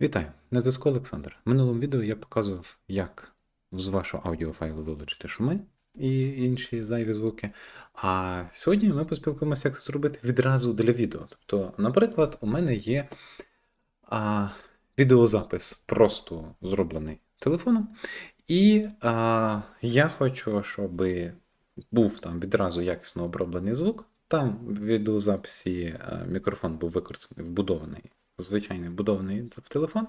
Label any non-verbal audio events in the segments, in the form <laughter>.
Вітаю! На зв'язку Олександр. В минулому відео я показував, як з вашого аудіофайлу вилучити шуми і інші зайві звуки. А сьогодні ми поспілкуємося, як це зробити відразу для відео. Тобто, наприклад, у мене є а, відеозапис просто зроблений телефоном, і а, я хочу, щоб був там відразу якісно оброблений звук. Там в відеозаписі а, мікрофон був використаний, вбудований звичайний вбудований в телефон.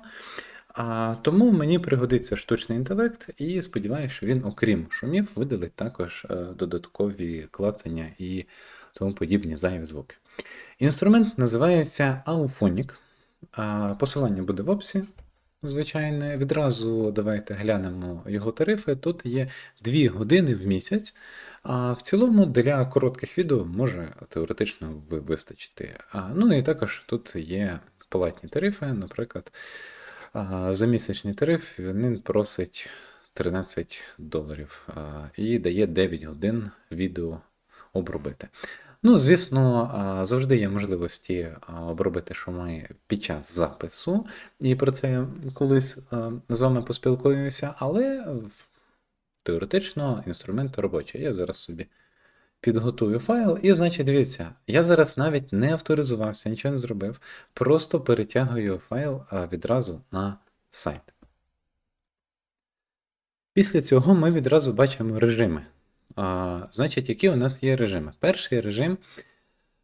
А, Тому мені пригодиться штучний інтелект, і сподіваюся, що він, окрім шумів, видалить також е, додаткові клацання і тому подібні зайві звуки. Інструмент називається Auphonic. А, Посилання буде в описі. Звичайне, відразу давайте глянемо його тарифи. Тут є 2 години в місяць, а в цілому для коротких відео може теоретично ви- вистачити. Ну і також тут є платні тарифи, наприклад, за місячний тариф він просить 13 доларів і дає 9 годин відео обробити. Ну, звісно, завжди є можливості обробити шуми під час запису, і про це я колись з вами поспілкуюся, але теоретично інструмент робочий. Я зараз собі підготую файл, і, значить, дивіться, я зараз навіть не авторизувався, нічого не зробив, просто перетягую файл відразу на сайт. Після цього ми відразу бачимо режими. А, Значить, які у нас є режими? Перший режим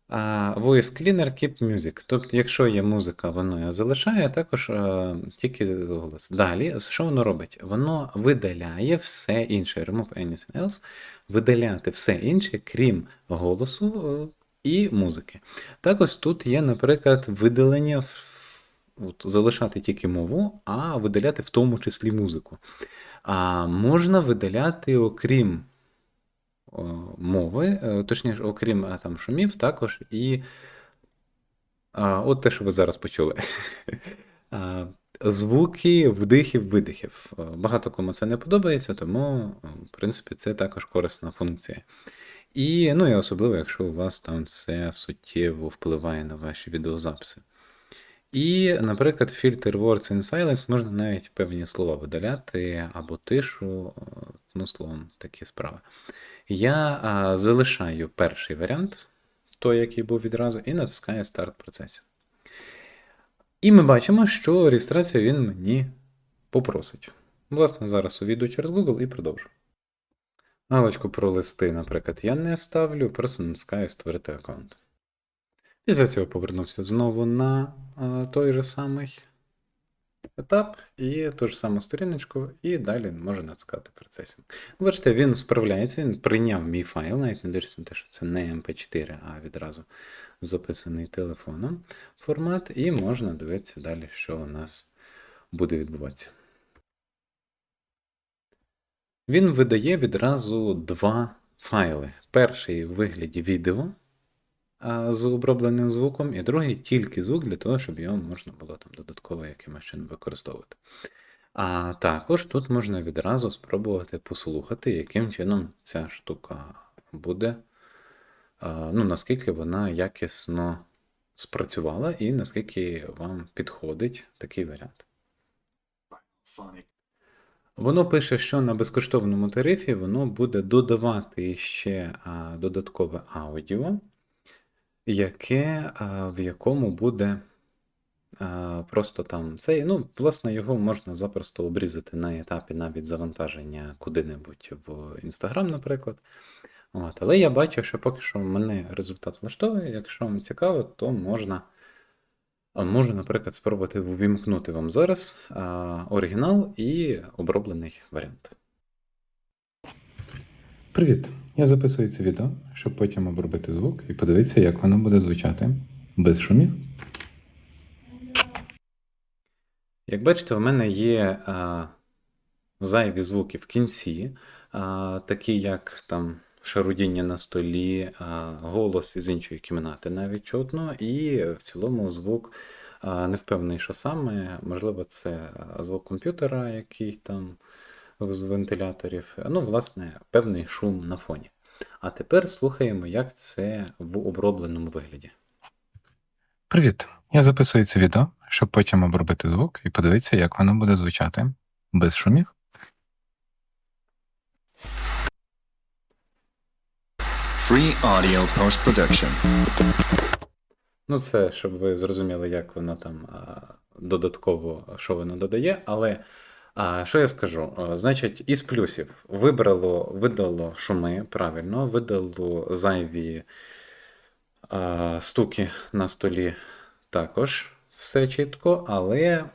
Voice Cleaner Keep Music. Тобто, якщо є музика, воно його залишає, також а, тільки голос. Далі, що воно робить? Воно видаляє все інше, remove anything else, видаляти все інше, крім голосу е, і музики. Також тут є, наприклад, видалення, от, залишати тільки мову, а видаляти в тому числі музику. А можна видаляти, окрім мови, е, точніше, окрім е, там шумів, також і от те, що ви зараз почули. <laughs> Звуки вдихів, видихів. Е, Багато кому це не подобається, тому, е, в принципі, це також корисна функція. І, ну, і особливо, якщо у вас там це суттєво впливає на ваші відеозаписи. І, наприклад, фільтр Words in Silence можна навіть певні слова видаляти або тишу, е, ну, словом, такі справи. Я а, залишаю перший варіант, той, який був відразу, і натискаю старт процесу. І ми бачимо, що реєстрацію він мені попросить. Власне, зараз увійду через Google і продовжу. Галочку про листи, наприклад, я не ставлю, просто натискаю створити аккаунт. Після цього повернувся знову на е, той же самий етап і ту ж саму сторіночку, і далі можу натискати процесінг. Бачите, він справляється, він прийняв мій файл, навіть не дивлюся те, що це не MP4, а відразу записаний телефоном формат, і можна дивитися далі, що у нас буде відбуватися. Він видає відразу два файли. Перший в вигляді відео з обробленим звуком, і другий тільки звук для того, щоб його можна було там додатково якимось чином використовувати. А також тут можна відразу спробувати послухати, яким чином ця штука буде, ну, наскільки вона якісно спрацювала, і наскільки вам підходить такий варіант. Воно пише, що на безкоштовному тарифі воно буде додавати ще додаткове аудіо, яке, в якому буде просто там цей, ну, власне, його можна запросто обрізати на етапі навіть завантаження куди-небудь в Instagram, наприклад. От, але я бачу, що поки що мене результат влаштовує. Якщо вам цікаво, то можна. Можу, наприклад, спробувати увімкнути вам зараз а, оригінал і оброблений варіант. Привіт! Я записую це відео, щоб потім обробити звук і подивитися, як воно буде звучати без шумів. Як бачите, у мене є а, зайві звуки в кінці, а, такі як там шарудіння на столі, а, голос із іншої кімнати навіть чутно, і в цілому звук а, не впевнений, що саме. Можливо, це звук комп'ютера, який там з вентиляторів. Ну, власне, певний шум на фоні. А тепер слухаємо, як це в обробленому вигляді. Привіт! Я записую це відео, щоб потім обробити звук і подивитися, як воно буде звучати без шумів. Free audio post production. Ну, це щоб ви зрозуміли, як воно там а, додатково, що воно додає. Але а, що я скажу? Значить, із плюсів вибрало, видало шуми правильно, видало зайві а, стуки на столі також. Все чітко, але,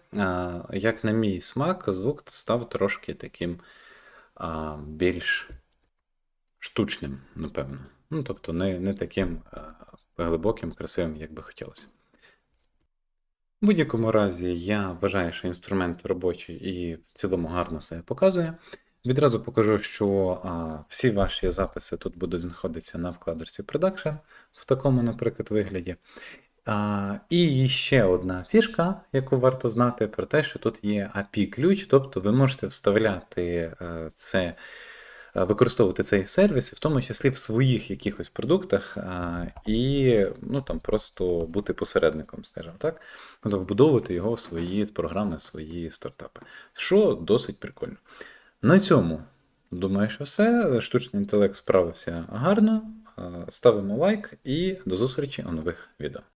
як на мій смак, звук став трошки таким більш штучним, напевно. Ну, тобто, не, не таким глибоким, красивим, як би хотілося. В будь-якому разі, я вважаю, що інструмент робочий і в цілому гарно все показує. Відразу покажу, що а, всі ваші записи тут будуть знаходитися на вкладочці Production в такому, наприклад, вигляді. А, і ще одна фішка, яку варто знати, про те, що тут є API-ключ, тобто ви можете вставляти е, це, використовувати цей сервіс, в тому числі в своїх якихось продуктах, і ну, там, просто бути посередником, скажімо так, тобто вбудовувати його в свої програми, в свої стартапи, що досить прикольно. На цьому думаю, що все. Штучний інтелект справився гарно. Е, Ставимо лайк і до зустрічі у нових відео.